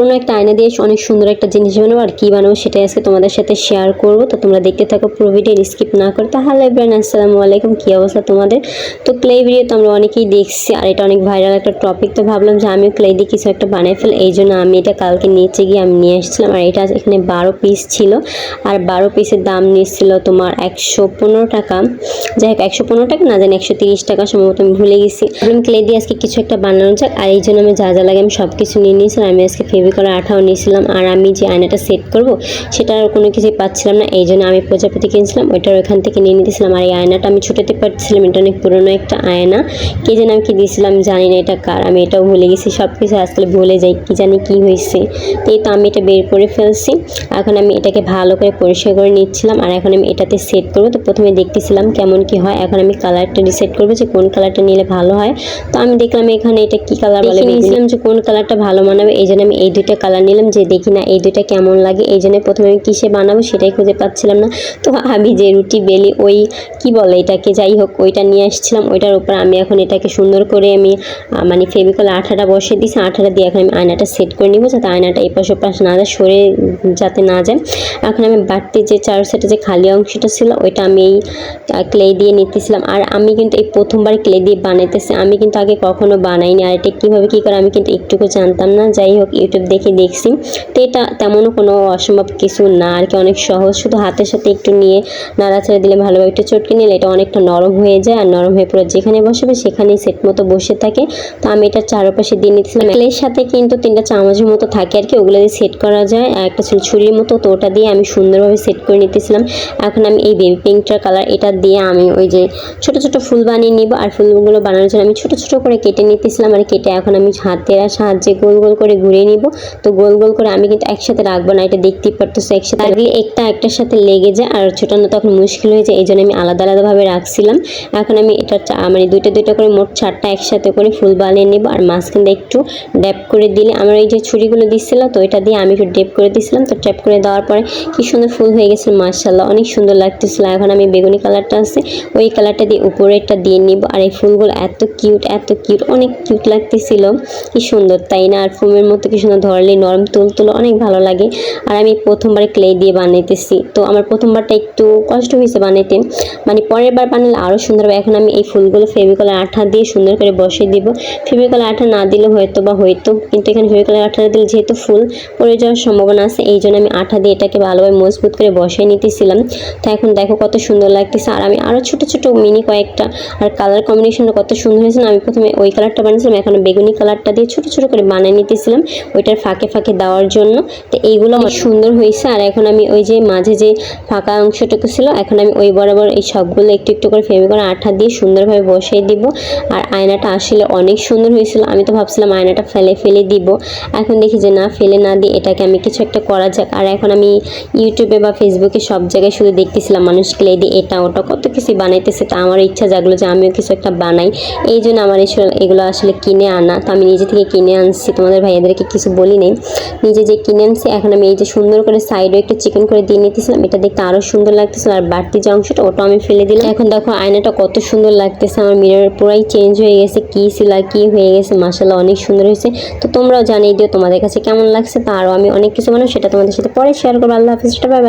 পুরোনো একটা আয়না দিয়ে অনেক সুন্দর একটা জিনিস বানাবো আর কী বানাবো সেটাই আজকে তোমাদের সাথে শেয়ার করব। তো তোমরা দেখতে থাকো পুরো ভিডিও স্কিপ না করে। তাহলে ব্রেন আসসালামু আলাইকুম, কী অবস্থা তোমাদের? তো ক্লে ভিডিও তো আমরা অনেকেই দেখছি আর এটা অনেক ভাইরাল একটা টপিক তো ভাবলাম যে আমিও ক্লে দিয়ে কিছু একটা বানাই ফেল, এই জন্য আমি এটা কালকে নিচে গিয়ে আমি নিয়ে এসেছিলাম আর এটা এখানে বারো পিস ছিল। আর বারো পিসের দাম নিচ্ছিল তোমার একশো পনেরো টাকা। যাই হোক, একশো পনেরো টাকা না, জানি একশো তিরিশ টাকা সম্ভবত আমি ভুলে গেছি। ক্লে দিয়ে আজকে কিছু একটা বানানো যাক। আর এই জন্য আমি যা যা লাগে আমি সব কিছু নিয়ে নিয়েছিলাম। আমি আজকে ফেভিকলের আঠাও নিয়েছিলাম আর আমি যে আয়নাটা সেট করব সেটার কোনো কিছুই পাচ্ছিলাম না। এই জন্য আমি প্রজাপতি কিনছিলাম ওইটার ওখান থেকে নিয়ে নিতেছিলাম। আর এই আয়নাটা আমি ছুটাতে পারছিলাম এটা অনেক পুরোনো একটা আয়না। কে যেন আমি কি দিয়েছিলাম জানি না এটা কার আমি এটাও ভুলে গেছি। সব কিছু আজকাল ভুলে যাই কি জানি কি হয়েছে। তো এই তো আমি এটা বের করে ফেলছি। এখন আমি এটাকে ভালো করে পরিষ্কার করে নিচ্ছিলাম আর এখন আমি এটাতে সেট করব। তো প্রথমে দেখতেছিলাম কেমন কি হয় এখন আমি কালারটা ডিসাইড করব যে কোন কালারটা নিলে ভালো হয়। তো আমি দেখলাম এখানে এটা কি কালার বলে নিয়েছিলাম যে কোন কালারটা ভালো মানাবে এই জন্য আমি এই দুইটা কালার নিলাম, যে দেখি না এই দুইটা কেমন লাগে, এই জন্য প্রথমে আমি কিসে বানাবো সেটাই খুঁজে পাচ্ছিলাম না। তো আমি যে রুটি, বেলি, ওই কি বলে এটাকে, যাই হোক, ওইটা নিয়ে আসছিলাম, ওইটার উপর আমি এখন এটাকে সুন্দর করে আমি মানে ফেভিকল আঠাটা বসিয়ে দিয়েছি আঠাটা দিয়ে এখন আমি আয়নাটা সেট করে নিব, যাতে আয়নাটা এপাশ ওপাশ না যায়, সরে যাতে না যায়। এখন আমি বাড়তি যে চার সেটে যে খালি অংশটা ছিল, ওইটা আমি এই ক্লে দিয়ে নিতেছিলাম। আর আমি কিন্তু এই প্রথমবার ক্লে দিয়ে বানাইতেছি, আমি কিন্তু আগে কখনো বানাইনি, আর এটা কীভাবে কী করে আমি কিন্তু একটুকু জানতাম না। যাই হোক ইউটিউব দেখে দেখছি। তো এটা তেমনও কোনো অসম্ভব কিছু না, আর কি অনেক সহজ। শুধু হাতের সাথে একটু নিয়ে নাড়াচাড়া দিলে ভালোভাবে একটু চটকে নিলে এটা অনেকটা নরম হয়ে যায়, আর নরম হয়ে পুরো যেখানে বসাবে সেখানেই সেট মতো বসে থাকে। তো আমি এটা চারপাশে দিয়ে নিতেছিলাম। ক্লের সাথে কিন্তু তিনটা চামচের মতো থাকে, আর কি ওগুলো দিয়ে সেট করা যায়। আর একটা ছিল ছুরির মতো, তো ওটা দিয়ে আমি সুন্দরভাবে সেট করে নিতেছিলাম। এখন আমি এই বেবি পিঙ্কটার কালার এটা দিয়ে আমি ওই যে ছোট ছোট ফুল বানিয়ে নিব, আর ফুলগুলো বানানোর জন্য আমি ছোট ছোট করে কেটে নিতেছিলাম। আর কেটে এখন আমি হাতের সাহায্যে গোল গোল করে ঘুরিয়ে নিব। তো গোল গোল করে আমি কিন্তু একসাথে রাখব না, এটা দেখতেই পারতেছো, একসাথে রাখলে একটা একটার সাথে লেগে যায় আর ছোটানো তখন মুশকিল হয়ে যায়, এই আমি আলাদা আলাদাভাবে রাখছিলাম। এখন আমি এটা মানে দুইটা দুইটা করে মোট চারটা একসাথে করে ফুল বানিয়ে নেব আর মাঝখান দিয়ে একটু ড্যাপ করে দিলে আমার এই যে ছুরিগুলো দিচ্ছিল, তো এটা দিয়ে আমি একটু ডেপ করে দিয়েছিলাম তো ট্যাপ করে দেওয়ার পরে কি সুন্দর ফুল হয়ে গেছে মার্শাল্লাহ অনেক সুন্দর লাগতেছিল। এখন আমি বেগুনি কালারটা আছে, ওই কালারটা দিয়ে উপরেরটা দিয়ে নিব আর এই ফুলগুলো এত কিউট এত কিউট অনেক কিউট লাগতেছিল, কি সুন্দর, তাই না? আর ফুমের মতো কি সুন্দর ধরলে নরম তুল তুলো অনেক ভালো লাগে। আর আমি প্রথমবার ক্লে দিয়ে বানাইতেছি। তো আমার প্রথমবারটা একটু কষ্ট হয়েছে বানাইতে। মানে পরের বার বানালে আরও সুন্দর হবে। এখন আমি এই ফুলগুলো ফেভিকলের আঠা দিয়ে সুন্দর করে বসিয়ে দিব। ফেভিকলের আঠা না দিলে হয়তো বা হয়তো কিন্তু এখানে ফেভিকলের আঠা দিলে যেহেতু ফুল পড়ে যাওয়ার সম্ভাবনা আছে, এই জন্য আমি আঠা দিয়ে এটাকে ভালোভাবে মজবুত করে বসিয়ে নিতেছিলাম। তো এখন দেখো কত সুন্দর লাগতেছে। আর আমি আরও ছোটো ছোটো মিনি কয়েকটা। আর কালার কম্বিনেশনটা কত সুন্দর হয়েছে আমি প্রথমে ওই কালারটা বানিয়েছিলাম। এখন বেগুনি কালারটা দিয়ে ছোটো ছোটো করে বানিয়ে নিতেছিলাম। ওইটার ফাঁকে ফাঁকে দেওয়ার জন্য। তো এইগুলো অনেক সুন্দর হয়েছে। আর এখন আমি ওই যে মাঝে যে ফাঁকা অংশটুকু ছিল, এখন আমি ওই বরাবর এই সবগুলো একটু একটু করে ফেভিকল আঠা দিয়ে সুন্দরভাবে বসিয়ে দিব। আর আয়নাটা আসলে অনেক সুন্দর হয়েছিল। আমি তো ভাবছিলাম আয়নাটা ফেলে ফেলে দিব। এখন দেখি যে না, ফেলে না দিয়ে এটাকে আমি কিছু একটা করা যাক। আর এখন আমি ইউটিউবে বা ফেসবুকে সব জায়গায় শুধু দেখতেছিলাম মানুষ ক্লে দিয়ে এটা, ওটা কত কিছু বানাইতেছে। তা আমার ইচ্ছা জাগলো যে আমিও কিছু একটা বানাই। এই জন্য আমার এগুলো আসলে কিনে আনা। তো আমি নিজে থেকে কিনে আনছি। তোমাদের ভাইয়াদেরকে কিছু বলি নেই। নিজে যে কিনে আনছি, এখন আমি এই যে সুন্দর করে সাইডে একটু চিকেন করে দিয়ে নিতেছিলাম, এটা দেখতে আরও সুন্দর লাগতেছিল। আর বাড়তি যে অংশটা ওটা আমি ফেলে দিলাম। এখন দেখো, আয়নাটা কত সুন্দর লাগতেছে। আমার মিরর পুরাই চেঞ্জ হয়ে গেছে, কি ছিল, কী হয়ে গেছে মাসাল্লাহ অনেক সুন্দর হয়েছে। তো তোমরাও জানিয়ে দিও তোমাদের কাছে কেমন লাগছে, তা আরও আমি অনেক কিছু মানুষ সেটা তোমাদের সাথে পরে শেয়ার করব। আল্লাহ বাই